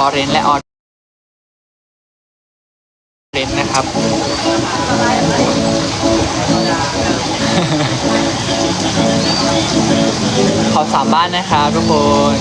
ออเรนและออเรนนะครับ ขอสามบ้านนะครับทุกคน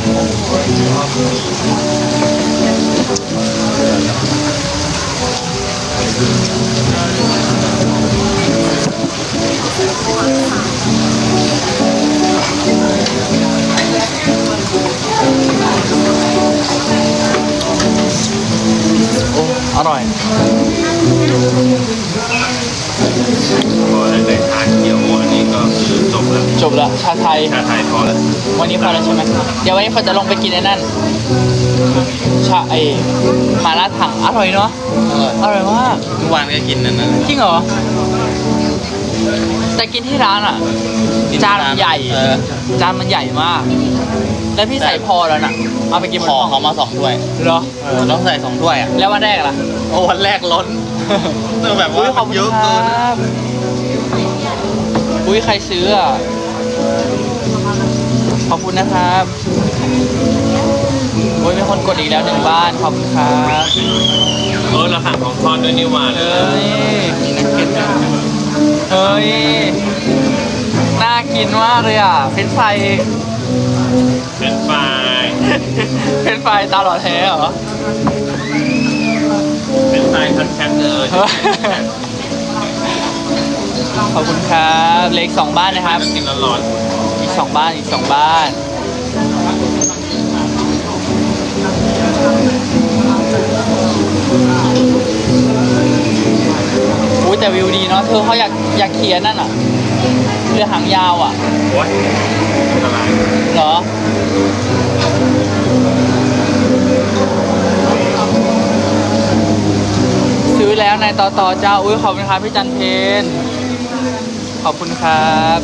โอ้อร่อยพอได้ทานเขียวอันนี้ก็คือจบแล้วจบแล้วชาไทย ชาไทยพอแล้ววันนี้พอแล้วใช่ไหมเดี๋ยววันนี้เขาจะลงไปกินไอ้นั่น ชาไอหมาล่าถังอร่อยเนาะอร่อยอร่อยมากเมื่อวานก็กินนั่นนั่นจริงเหรอแต่กินที่ร้านอะ จานมันใหญ่เออจานมันใหญ่มาก แล้วพี่ใส่พอแล้วน่ะ เอาไปกินขบนอห้องเขามาสองถ้วยเหรอ เออต้องใส่สองถ้วยอะแล้ววันแรกล่ะโอ้วันแรกล้นคือแบบอุ้ว่ายขอบคุณเยอะคเกินรับอุ้ยใครซื้ออะ ขอบคุณนะครับโอ้ยมีคนกดอีกแล้วหนึ่งบ้าน ขอบคุณครับเออเราสั่งของทอดด้วยนี่หว่าเฮ้ยมีนักเก็ตด้วยเฮ้ย น่ากินมากเลยอะ เฟรนช์ฟราย เป็นไฟรายเฟรนช์ฟรายตาหล่อแท้เหรอ เป็นไฟรายคันแคทเลยเฮ้ยขอบคุณครับเหล็กสองบ้านนะครับ กินร้อนอีกสองบ้านอีกสองบ้าน อุ้ยแต่วิวดีเนาะเธอเขาอยากอยากเขียนนั่นอะเรือหางยาวอะ ๆโอ้ย อันตรายเหรอซื้อแล้วในต่อต่อเจ้าอุ้ยขอบคุณครับพี่จันเพนขอบคุณครับ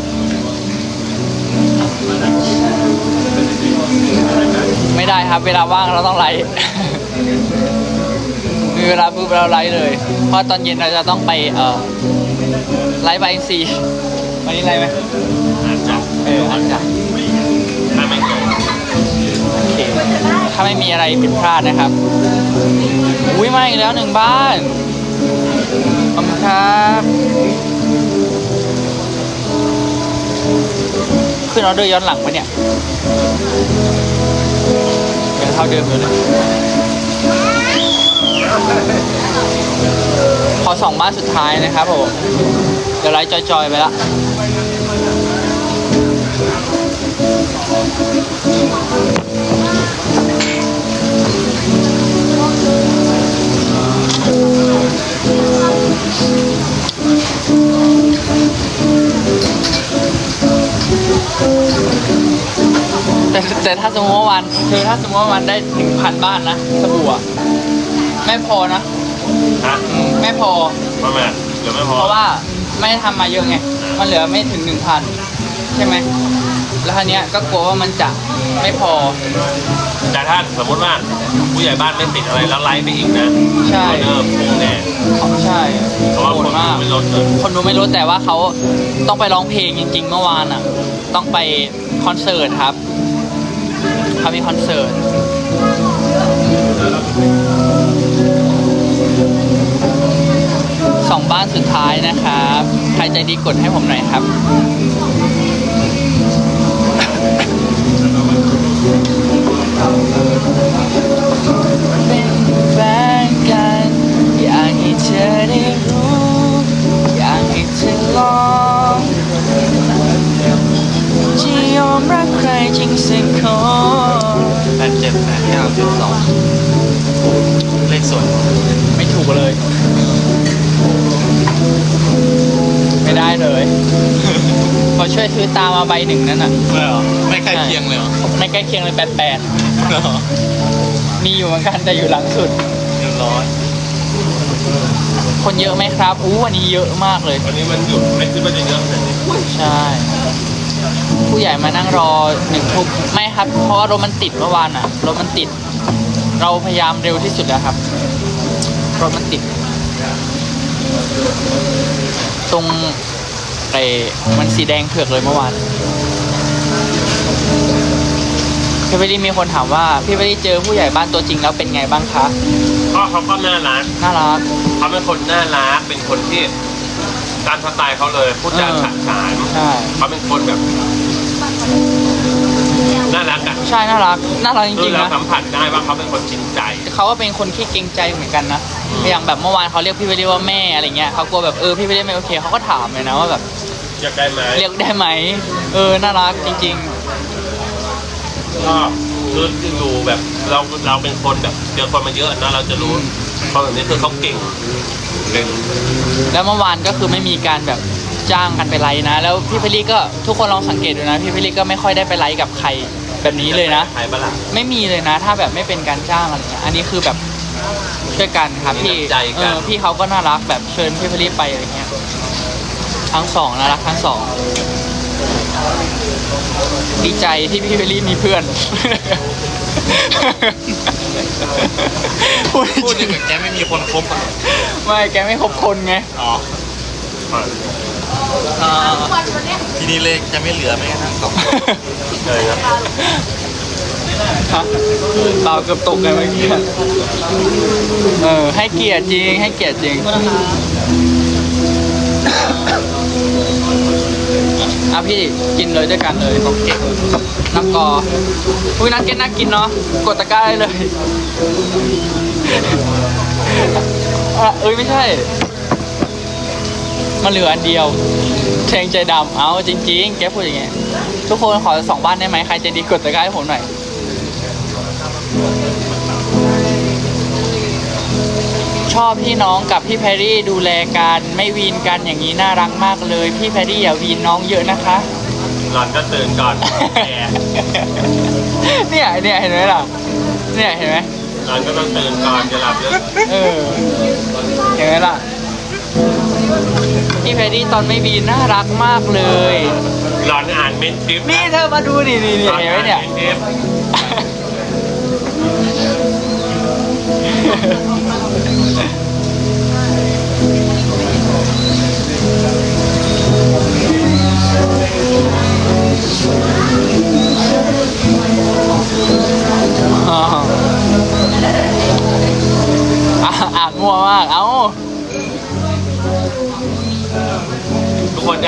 ไม่ได้ครับ เวลาว่างเราต้องไลฟ์มีเวลาปุ๊บเราไลฟ์เลย เพราะตอนเย็นเราจะต้องไปเอ่อไลฟ์ไบซีวันนี้ไลฟ์ไหม ถ้าไม่มีอะไรผิดพลาดนะครับ อุ้ยมาอีกแล้วหนึ่งบ้านขอบคุณครับขึ้นออเดอร์ย้อนหลังปะเนี่ยยังเท่าเดิมอยู่เลยขอสองบ้านสุดท้ายนะครับผมเดี๋ยวไลฟ์จอยๆไปละ แต่แต่ถ้าสมมติว่าวันคือถ้าสมมติว่าวันได้หนึ่งพันบ้านนะสบู่อะไม่พอนะฮะอืมไม่พอประมาณเดี๋ยวไม่พอเพราะว่าไม่ได้ทำมาเยอะไง มันเหลือไม่ถึงหนึ่งพันใช่ไหม แล้วทีเนี้ยก็กลัวว่ามันจะไม่พอ แต่ถ้าสมมติว่าผู้ใหญ่บ้านไม่ติดอะไรแล้วไลฟ์ไปอีกนะใช่ ออเดอร์พุ่งแน่ใช่เพราะว่าโหคดนมาก ไม่ลดเลยคนดูไม่รู้แต่ว่าเขาต้องไปร้องเพลงจริงๆเมื่อวานอะ ต้องไปคอนเสิร์ตครับเขามีคอนเสิร์ตสองบ้านสุดท้ายนะครับ ใครใจดีกดให้ผมหน่อยครับ ใบหนึ่งนั่นน่ะไม่หรอไม่ใกล้เคียงเลยเหรอไม่ใกล้เคียงเลยแปดแปดเหรอมีอยู่เหมือนกันแต่อยู่หลังสุดเรียบร้อยคนเยอะไหมครับ อู้วันนี้เยอะมากเลย วันนี้มันหยุดไม่คิดว่าจะเยอะขนาดนี้ใช่ ผู้ใหญ่มานั่งรอหนึ่งทุ่มไม่ครับ เพราะว่ารถมันติดเมื่อวานอะ รถมันติด เราพยายามเร็วที่สุดแล้วครับ รถมันติด ตรง ไอ้มันสีแดงเผือกเลยเมื่อวานโหพี่เบลลี่มีคนถามว่าพี่เบลลี่เจอผู้ใหญ่บ้านตัวจริงแล้วเป็นไงบ้างคะก็เขาก็น่ารักน่ารักเขาเป็นคนน่ารักเป็นคนที่ตามสไตล์เขาเลยพูดจาเออฉะฉานใช่เขาเป็นคนแบบน่ารักอะใช่น่ารักน่ารักจคือริงๆเรานะสัมผัสได้ว่าเขาเป็นคนจริงใจเขาก็เป็นคนขี้เกรงใจเหมือนกันนะอืมอย่างแบบเมื่อวานเขาเรียกพี่เบลลี่ว่าแม่อะไรเงี้ยเขากลัวแบบเออพี่เบลลี่ไม่โอเคเขาก็ถามเลยนะว่าแบบ อยากได้ไหมเรียกได้ไหม เออ น่ารักจริงก็คือดูแบบเราเราเป็นคนแบบเจอคนมาเยอะนะเราจะรู้คนแบบนี้คือเขาเก่งเก่งๆ แล้วเมื่อวานก็คือไม่มีการแบบจ้างกันไปไลฟ์นะ แล้วพี่เบลลี่ก็ทุกคนลองสังเกตดูนะ พี่เบลลี่ก็ไม่ค่อยได้ไปไลฟ์กับใครแบบนี้เลยนะใครบ้าล่ะไม่มีเลยนะ ถ้าแบบไม่เป็นการจ้างอะไรเงี้ยอันนี้คือแบบช่วยกันครับพี่มีน้ำใจกัน เออพี่เขาก็น่ารักแบบเชิญพี่พลีไปอะไรเงี้ย ทั้งสองน่ารักทั้งสองดีใจที่พี่พลีมีเพื่อน พูดพูดจริงกับแกไม่มีคนคบอะไม่แกไม่ครบคนไง อ๋ออ่าทีนี้เลขจะไม่เหลือแม้กระทั่งสองเลยครับฮะเปล่าเกือบตกเลยเมื่อกี้เออให้เกียรติจริง ให้เกียรติจริง อะพี่กินเลยด้วยกันเลยของเก่งน้ำกออุ้ยนักเก็ตน่ากินเนาะกดตะกร้าได้เลยอะเอ้ยไม่ใช่ มันเหลืออันเดียวเชงใจดำเอาจริงๆ แกพูดอย่างเงี้ยทุกคนขอสองบ้านได้ไหมใครใจดีกดตะกร้าให้ผมหน่อย ชอบพี่น้องกับพี่แพรรี่ดูแลกันไม่วีนกันอย่างนี้น่ารักมากเลย พี่แพรรี่อย่าวีนน้องเยอะนะคะ หลอนก็ตื่นก่อนแกเนี่ยเนี่ยเห็นไหมล่ะเนี่ยเห็นไหมหลอนก็ต้องตื่นก่อนจะหลับเยอะเออเห็นไหมล่ะพี่แพรรี่ตอนไม่วีนน่ารักมากเลย หลอนอ่านเมนทริปนี่เธอมาดูนี่นี่นี่เห็นไหมเนี่ยเ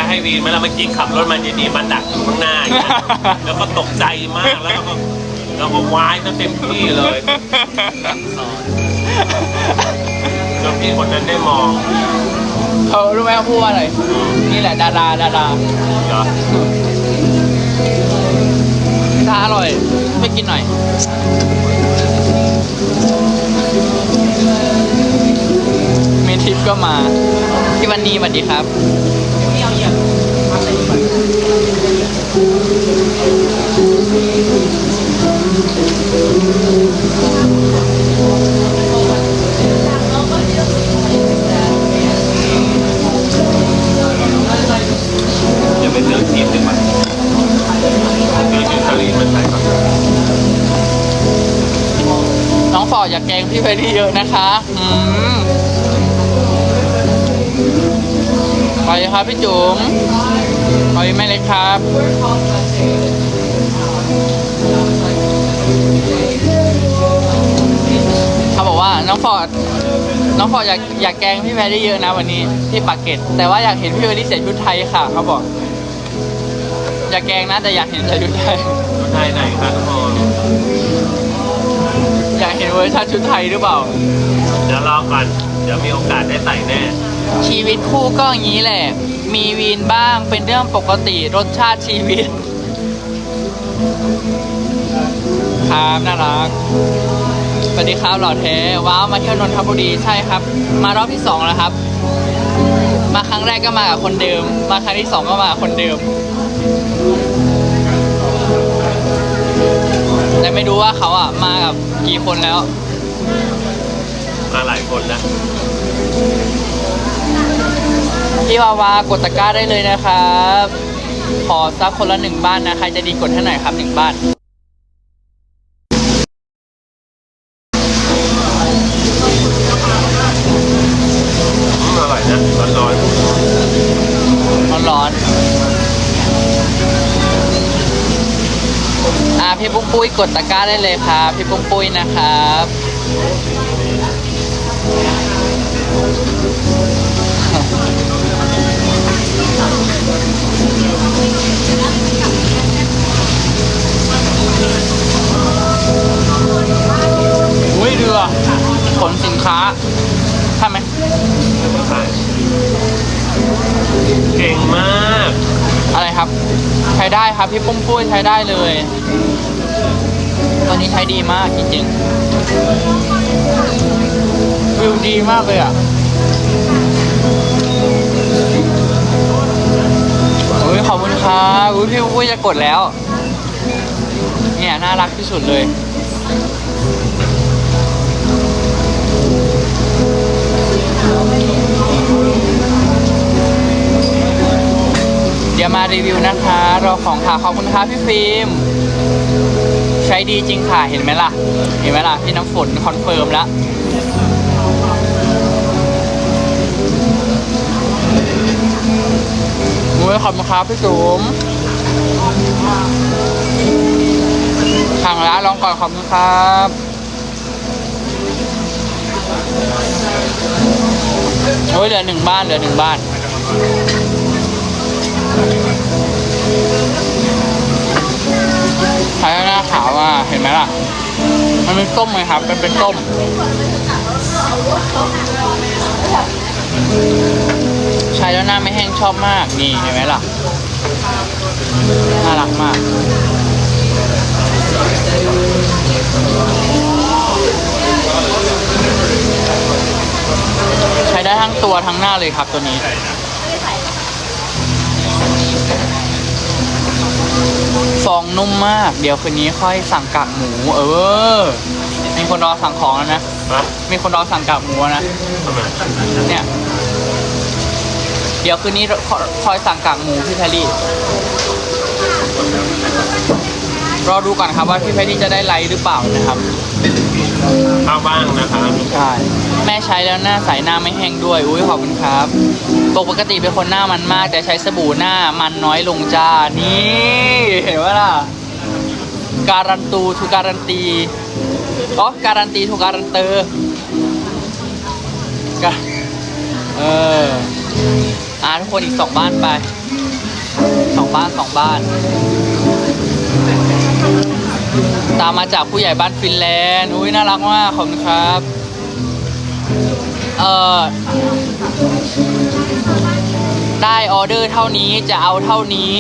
ให้วีนไหมล่ะเมื่อกี้ขับรถมาดีๆมันดักอยู่ข้างหน้าอย่างเงี้ยแล้วก็ตกใจมากแล้วก็แล้วก็วายซะเต็มที่เลยจนพี่คนนั้นได้มองเขารู้ไหมเขาพูดว่าอะไร นี่แหละดาราดาราเหรอชาอร่อยไปกินหน่อยเมทิปก็มาพี่วันนี้สวัสดีครับ จะเป็นเรื่องทีมดีกว่ามีมิวซารีมันใส่ก่อนน้องฟอร์ดอย่าแกล้งพี่เพรรี่เยอะนะคะ อืม ไปครับพี่จุ๋มไปแม่เล็กครับเขาบอกว่าน้องฟอร์ดน้องฟอร์ดอยากอยากแกงพี่แพรรี่เยอะนะวันนี้ที่ปากเกร็ดแต่ว่าอยากเห็นพี่แพรรี่ใส่ชุดไทยค่ะเขาบอก อยากแกงนะแต่อยากเห็นใส่ชุดไทยชุดไทยไหนครับทุกคนอยากเห็นเวอร์ชันชุดไทยหรือเปล่าเดี๋ยวรอก่อนเดี๋ยวมีโอกาสได้ใส่แน่ ชีวิตคู่ก็อย่างนี้แหละ มีวีนบ้างเป็นเรื่องปกติรสชาติชีวิตครับน่ารักสวัสดีครับหล่อแท้ว้าวมาเที่ยวนนทบุรีใช่ครับ มารอบที่สองแล้วครับ มาครั้งแรกก็มากับคนเดิม มาครั้งที่สองก็มากับคนเดิมแต่ไม่รู้ว่าเขาอะมากับกี่คนแล้ว มาหลายคนนะ พี่วาวากดตะกร้าได้เลยนะครับ ขอสักคนละหนึ่งบ้านนะ ใครจะดีกดให้หน่อยครับหนึ่งบ้านอร่อยนะร้อนร้อนๆอ่าพี่ปุ๊กปุ้ยกดตะกร้าได้เลยครับ พี่ปุ้มปุ้ยนะครับ ครับ ใช้ได้ครับพี่ปุ้มปุ้ยใช้ได้เลยตัวนี้ใช้ดีมากจริงๆวิวดีมากเลยอะอุ้ยขอบคุณครับอุ้ยพี่ปุ้ยจะกดแล้ว เนี่ยน่ารักที่สุดเลย ยวมารีวิวนะคะ รอของค่ะขอบคุณค่ะพี่ฟิล์มใช้ดีจริงค่ะ เห็นไหมล่ะ เห็นไหมล่ะ พี่น้ำฝนคอนเฟิร์มแล้วมุ้ขอบคุณครับพี่จุ๋มสั่งแล้วลองก่อนขอบคุณครับโอ้ยเหลือหนึ่งบ้านเหลือหนึ่งบ้าน ใช้หน้าขาวอะเห็นไหมล่ะ มันเป็นต้มไงครับ เป็นเป็นต้มใช้แล้วหน้าไม่แห้งชอบมาก นี่เห็นไหมล่ะ น่ารักมากใช้ได้ทั้งตัวทั้งหน้าเลยครับตัวนี้ ฟองนุ่มมาก เดี๋ยวคืนนี้ค่อยสั่งกากหมู เออ มีคนรอสั่งของแล้วนะฮะมีคนรอสั่งกากหมูแล้วนะ ทำไมเนี่ย เดี๋ยวคืนนี้คอยคอยสั่งกากหมูพี่แพรรี่ รอดูก่อนครับว่าพี่แพรรี่จะได้ไลค์หรือเปล่านะครับ ข้าวบ้างนะครับใช่แม่ใช้แล้วหน้าใสหน้าไม่แห้งด้วยอุ้ยขอบคุณครับปกติเป็นคนหน้ามันมาก แต่ใช้สบู่หน้ามันน้อยลงจ้านี่เห็นว่าล่ะการันตูทูการันตีอ๋อการันตีทูการันเตอร์เอออ่าทุกคนอีกสองบ้านไปสองบ้านสองบ้าน ตามมาจากผู้ใหญ่บ้านฟินแลนด์ อุ้ยน่ารักมากขอบคุณครับ เอ่อ ได้ออเดอร์เท่านี้จะเอาเท่านี้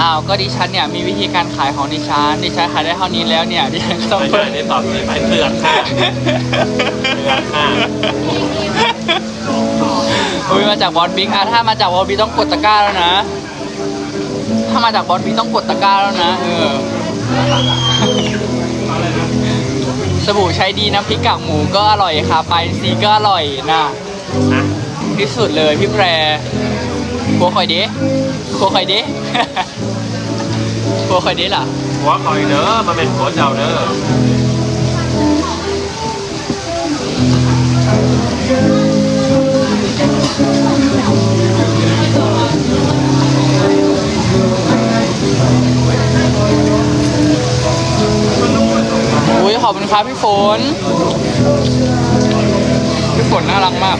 อ้าว ก็ดิฉันเนี่ยมีวิธีการขายของดิฉัน ดิฉันขายได้เท่านี้แล้วเนี่ย ดิฉันก็ต้องไม่เพิ่ใช่มนี่ตอบเลยไปเปลือกค่ะเดือนค่ะอุ้ยมาจากบอสบิ๊กอะถ้ามาจากบอสบิ๊กต้องกดตะกร้าแล้วนะ ถ้ามาจากบอสบิ๊กต้องกดตะกร้าแล้วนะ เออ สบู่ใช้ดีน้ำพริกกากหมูก็อร่อยค่ะไปซีก็อร่อยนะนะที่สุดเลยพี่แพรครัวคอยเด้ครัวคอยเด้ ครัวคอยเด้ล่ะ หัวคอยเด้อมาเป็นหัวเจ้าเด้อ อุ้ยขอบคุณครับพี่ฝน พี่ฝนน่ารักมาก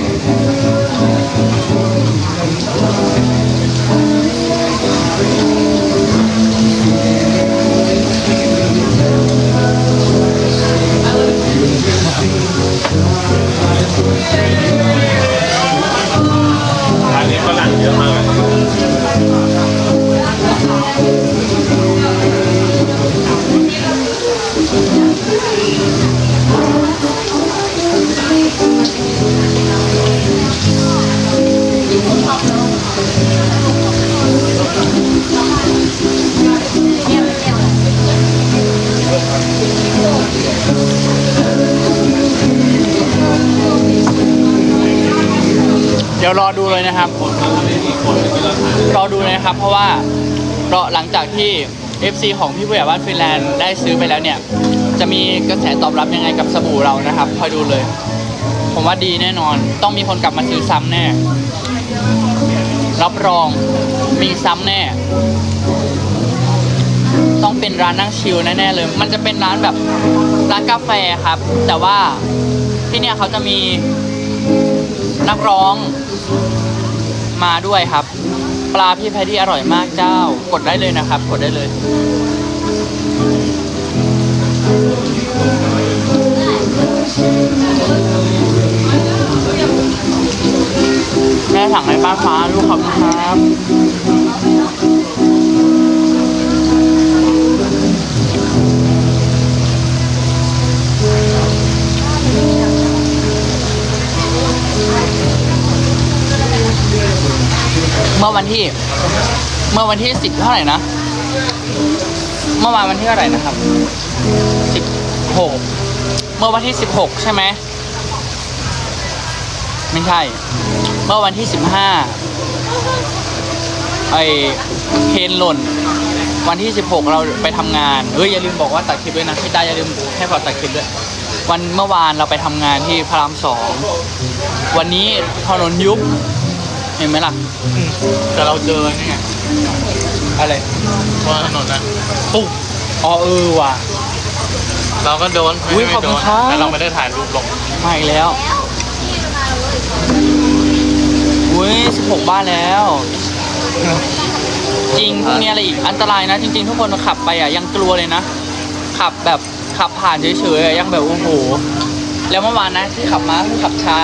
ร้านนี้ฝรั่งเยอะมาก ยเดี๋ยวรอดูเลยนะครับรอดูเลยนะครับ เพราะว่าเรอหลังจากที่ FC ของพี่ผู้ใหญ่บ้านฟินแลนด์ได้ซื้อไปแล้วเนี่ย จะมีกระแสตอบรับยังไงกับสบู่เรานะครับคอยดูเลย ผมว่าดีแน่นอนต้องมีคนกลับมาซื้อซ้ำแน่ รับรองมีซ้ำแน่ ต้องเป็นร้านนั่งชิลแน่ๆเลย มันจะเป็นร้านแบบร้านกาแฟครับ แต่ว่าที่เนี่ยเขาจะมี นักร้องมาด้วยครับ ปลาพี่แพดดี้อร่อยมากเจ้า กดได้เลยนะครับ กดได้เลย แม่สั่งในป้าฟ้าลูกขอบคุณครับ เมื่อวันที่ เมื่อวันที่สิบเท่าไหร่นะ เมื่อวานวันที่เท่าไหร่นะครับสิบหกเมื่อวันที่สิบหกใช่ไหมไม่ใช่ เมื่อวันที่สิบห้าไอเคนหล่น วันที่สิบหกเราไปทำงานเอ้ยอย่าลืมบอกว่าตัดคลิปด้วยนะพี่ตาอย่าลืมให้พอตัดคลิปด้วย วันเมื่อวานเราไปทำงานที่พระรามสอง วันนี้ถนนยุบ เห็นไหมล่ะ แต่เราเจอนี่ไงอะไรบนถนนนะปุ๊บอ๋อเออว่ะ เราก็โดนอุ๊ยไม่ขอบคุณโดนครับ แต่เราไม่ได้ถ่ายรูปลงมาอีกแล้วอุ้ยสิบหกบ้านแล้ว จริงพวกนี้อะไรอีก อันตรายนะ จริง ๆ ทุกคนขับไปอะยังกลัวเลยนะ ขับแบบขับผ่านเฉยๆอะยังแบบโอ้โห แล้วเมื่อวานนะที่ขับมาคือขับช้า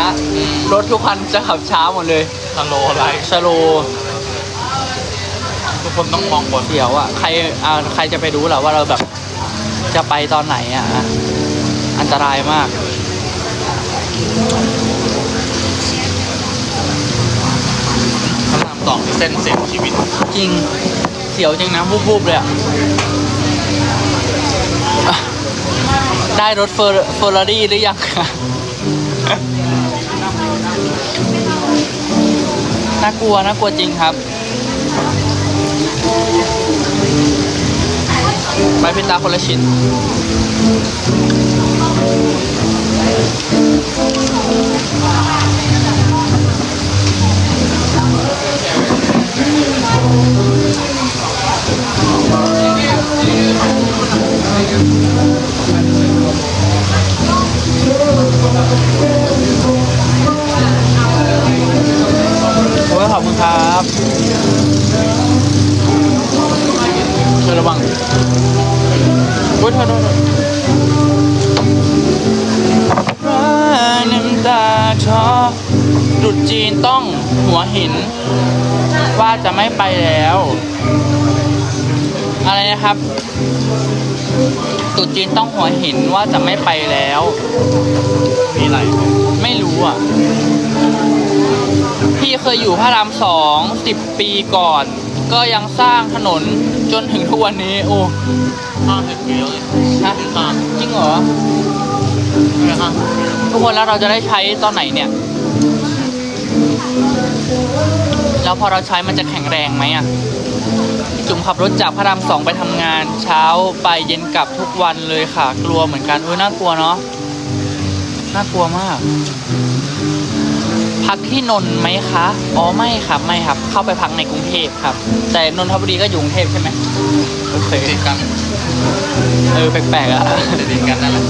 รถทุกคันจะขับช้าหมดเลย สโลว์ไลท์สโลว์ทุกคนต้องมองบนเสียวอะใครอ่าใครจะไปรู้เหรอว่าเราแบบจะไปตอนไหนอะ อันตรายมากพระรามสองนี่เส้นเสียงชีวิต จริงเสียวจริงนะวูบๆเลยอะอะได้รถเฟอร์เฟอร์รารี่หรือยังคะ น่ากลัวน่ากลัวจริงครับ ไปพิตาคนละชิ้นโวังโอ้ยเธอโดนน้ำตาชอตรุดจีนต้องหัวหิน ว่าจะไม่ไปแล้ว อะไรนะครับตุดจีนต้องหัวหินว่าจะไม่ไปแล้ว มีอะไร ไม่รู้อะ พี่เคยอยู่พระรามสองสิบปีก่อน ก็ยังสร้างถนน จนถึงทุกวันนี้ โอ้ห้าสิบปีแล้วเลยฮะห้าจริงเหรอไม่ห้าทุกคนแล้วเราจะได้ใช้ตอนไหนเนี่ย แล้วพอเราใช้มันจะแข็งแรงไหมอะพี่จุ๋มขับรถจากพระรามสองไปทำงาน เช้าไปเย็นกลับทุกวันเลยค่ะ กลัวเหมือนกันเออน่ากลัวเนาะน่ากลัวมาก พักที่นนท์ไหมคะ อ๋อไม่ครับไม่ครับ เข้าไปพักในกรุงเทพครับ แต่นนทบุรีก็อยู่กรุงเทพใช่ไหมโอเคติดกันเออแปลกๆอะติดกันนั่นแหละ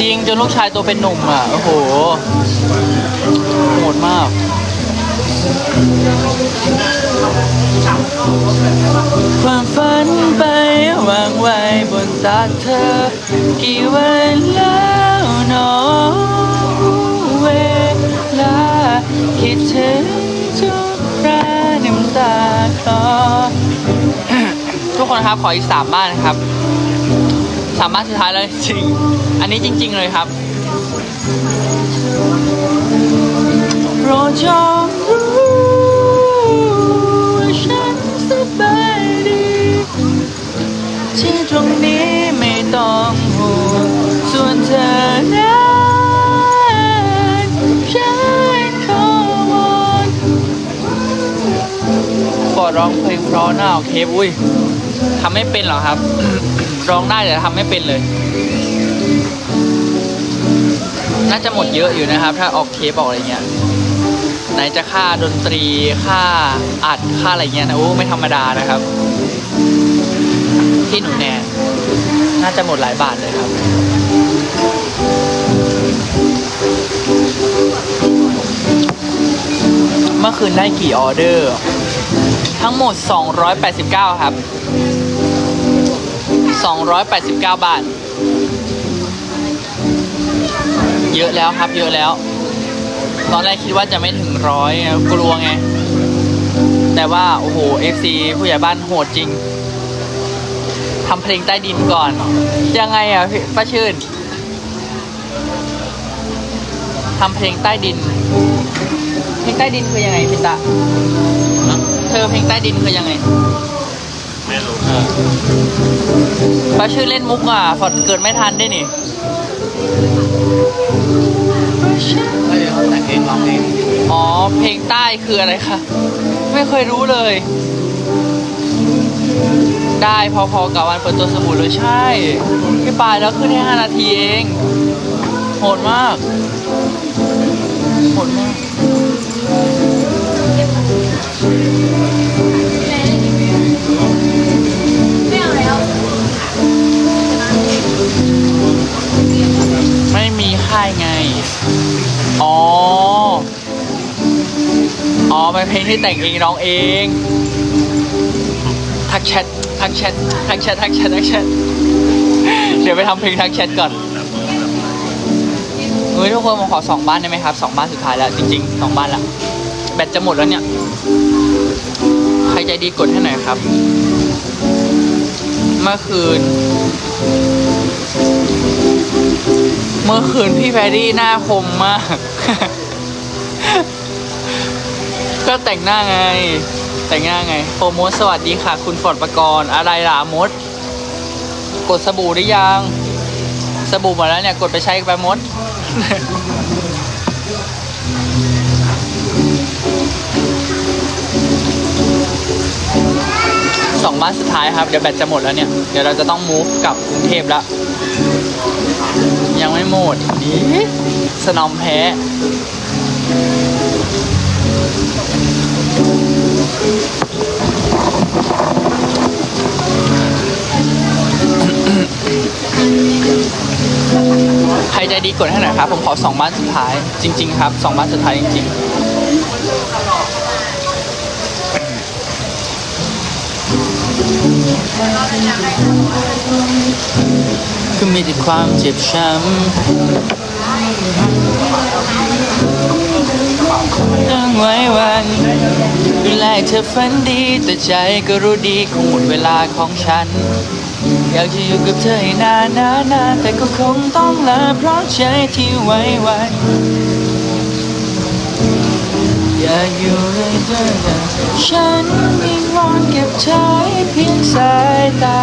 จริงจนลูกชายตัวเป็นหนุ่มอะโอ้โหโหดมากความฝันไปวางไว้บนตาเธอ กี่วันแล้วหนอเถึงทุกคราน้ำตาคลอทุกคนครับขออีกสามบ้านครับสามบ้านสุดท้ายแล้วจริง อันนี้จริง ๆ เลยครับโปรดจงรู้ หน้าโอเคอุ้ยทำไม่เป็นหรอครับ ร้องได้แต่ทำไม่เป็นเลย น่าจะหมดเยอะอยู่นะครับ ถ้าออกเทปออกอะไรเงี้ยไหนจะค่าดนตรีค่าอัดค่าอะไรเงี้ยนะโอ้ไม่ธรรมดานะครับ ที่หนูแนนน่าจะหมดหลายบาทเลยครับเมื่อคืนได้กี่ออเดอร์ ทั้งหมด 289 ครับ 289 บาท เยอะแล้วครับเยอะแล้ว ตอนแรกคิดว่าจะไม่ถึงร้อยกลัวไง แต่ว่า โอ้โห FC ผู้ใหญ่บ้านโหดจริงทำเพลงใต้ดินก่อน ยังไงอะป้าชื่นทำเพลงใต้ดิน เพลงใต้ดินคือยังไงพี่ตะ เธอเพลงใต้ดินคือยังไง ไม่รู้ป้าชื่อเล่นมุกอะฟอดเกิดไม่ทันได้นี่ไม่ได้เขาแต่งเองร้องเองอ๋อ เพลงใต้คืออะไรคะ ไม่เคยรู้เลย ได้พอๆกับวันเปิดตัวสบู่เลยใช่ พี่ปายแล้วขึ้นแค่5นาทีเอง โหดมาก โหดมาก ไม่มีค่ายไง อ๋อ อ๋อเป็นเพลงที่แต่งเองร้องเอง ทักแชท ทักแชท ทักแชท ทักแชท ทักแชท เดี๋ยวไปทำเพลงทักแชทก่อนเฮ้ยทุกคนผมขอสองบ้านได้ไหมครับสองบ้านสุดท้ายแล้วจริงๆสองบ้านละแบตจะหมดแล้วเนี่ย ใจดีกดให้หน่อยครับ เมื่อคืน เมื่อคืนพี่แพรรี่หน้าคมมาก ก็แต่งหน้าไง แต่งหน้าไงโปรโมทสวัสดีค่ะ คุณฝนประกรณ์อะไรล่ะมด กดสบู่หรือยัง สบู่หมดแล้วเนี่ย กดไปใช้ไปมด สองบ้านสุดท้ายครับ เดี๋ยวแบตจะหมดแล้วเนี่ย เดี๋ยวเราจะต้องมูฟกลับกรุงเทพแล้ว ยังไม่หมดนี่สนอมแพ้ใครใจดีกดให้หน่อยครับ ผมขอสองบ้านสุดท้าย จริง ๆ ครับสองบ้านสุดท้ายจริง ๆ คือมีแต่ความเจ็บช้ำตั้งไว้วันดูแลเธอฝันดี แต่ใจก็รู้ดีคงหมดเวลาของฉัน อยากจะอยู่กับเธอให้นานนานนานแต่ก็คงต้องลาเพราะใจที่ไว้วัน อย่าอยู่เลยเธอฉันวิงวอนเก็บเธอให้เพียงสายตา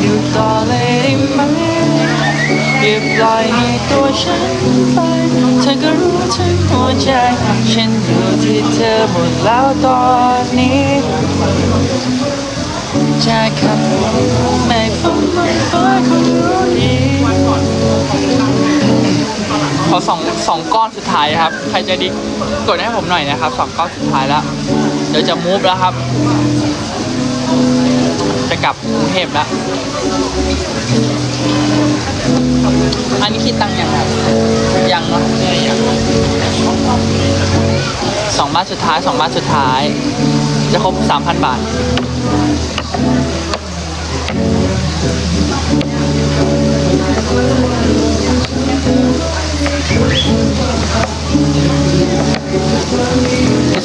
อยู่ต่อเลยได้ไหมอย่าปล่อยให้ตัวฉันไปเธอก็รู้ทั้งหัวใจ ฉันอยู่ที่เธอหมดแล้วตอนนี้จะขับ อสองสองก้อนสุดท้ายครับ ใครจะดีกดให้ผมหน่อยนะครับสองก้อนสุดท้ายแล้ว เดี๋ยวจะมูฟแล้วครับ จะกลับกรุงเทพแล้วอันนี้คิดตังค์ยังครับ ยังเนาะสองบานสุดท้ายสองบานสุดท้าย จะครบสามพันบาท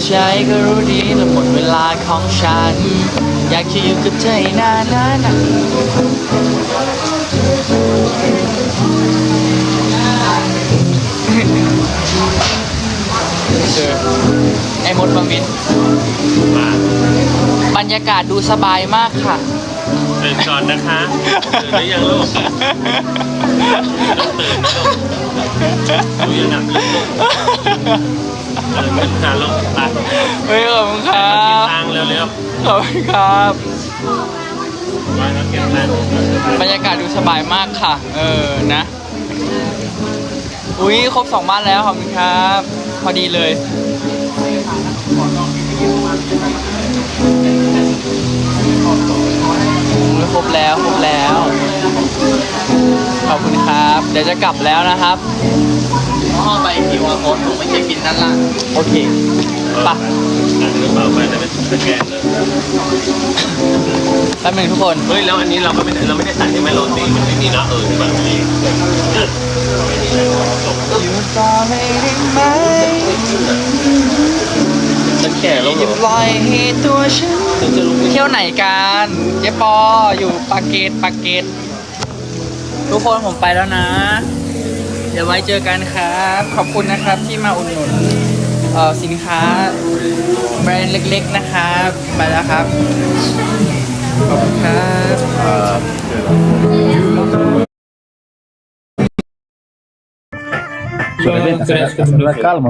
ใจก็รู้ดีแล้วหมดเวลาของฉัน อยากจะอยู่กับเธอให้นานนานนานเออไอ้มดบังวิน มา บรรยากาศดูสบายมากค่ะ ตื่นก่อนนะคะตื่นหรือยังลูกต้องตื่นนะลูกดูยังหนักขึ้นลูกตื่นขึ้นค่ะลูกไปเฮ้ยขอบคุณคไปรักินบตังค์เร็วขอบคุณครับ ๆไปแล้วเก็บตังค์บรรยากาศดูสบายมากค่ะ เออ นะ อุ้ยครบสองบ้านแล้วขอบคุณครับ พอดีเลย ครบแล้วครบแล้ว ขอบคุณครับ เดี๋ยวจะกลับแล้วนะครับห้องไปคิวอาร์โค้ดผมไม่ใช่กินด้านล่างโอเคไปะอันนี้เปล่าไปแต่เป็นสแกนเลยแป๊บหนึงทุกคน เฮ้ยแล้วอันนี้เราก็ไม่ได้เราไม่ได้สั่งใช่ไหมโรตีมันไม่มีนะเออที่แบบนี้อยู่ต่อไม่ได้ไหมฉันแก่แล้วเหรอย่าอปล่อยให้ตัวฉันฉันจะรู้ เที่ยวไหนกันเจ๊ปออยู่ปากเกตปากเกตทุกคนผมไปแล้วนะ เดี๋ยวไว้เจอกันครับ ขอบคุณนะครับที่มาอุดหนุนเอ่อสินค้าแบรนด์เล็กๆนะครับไปแล้วครับ ขอบคุณครับ La calma.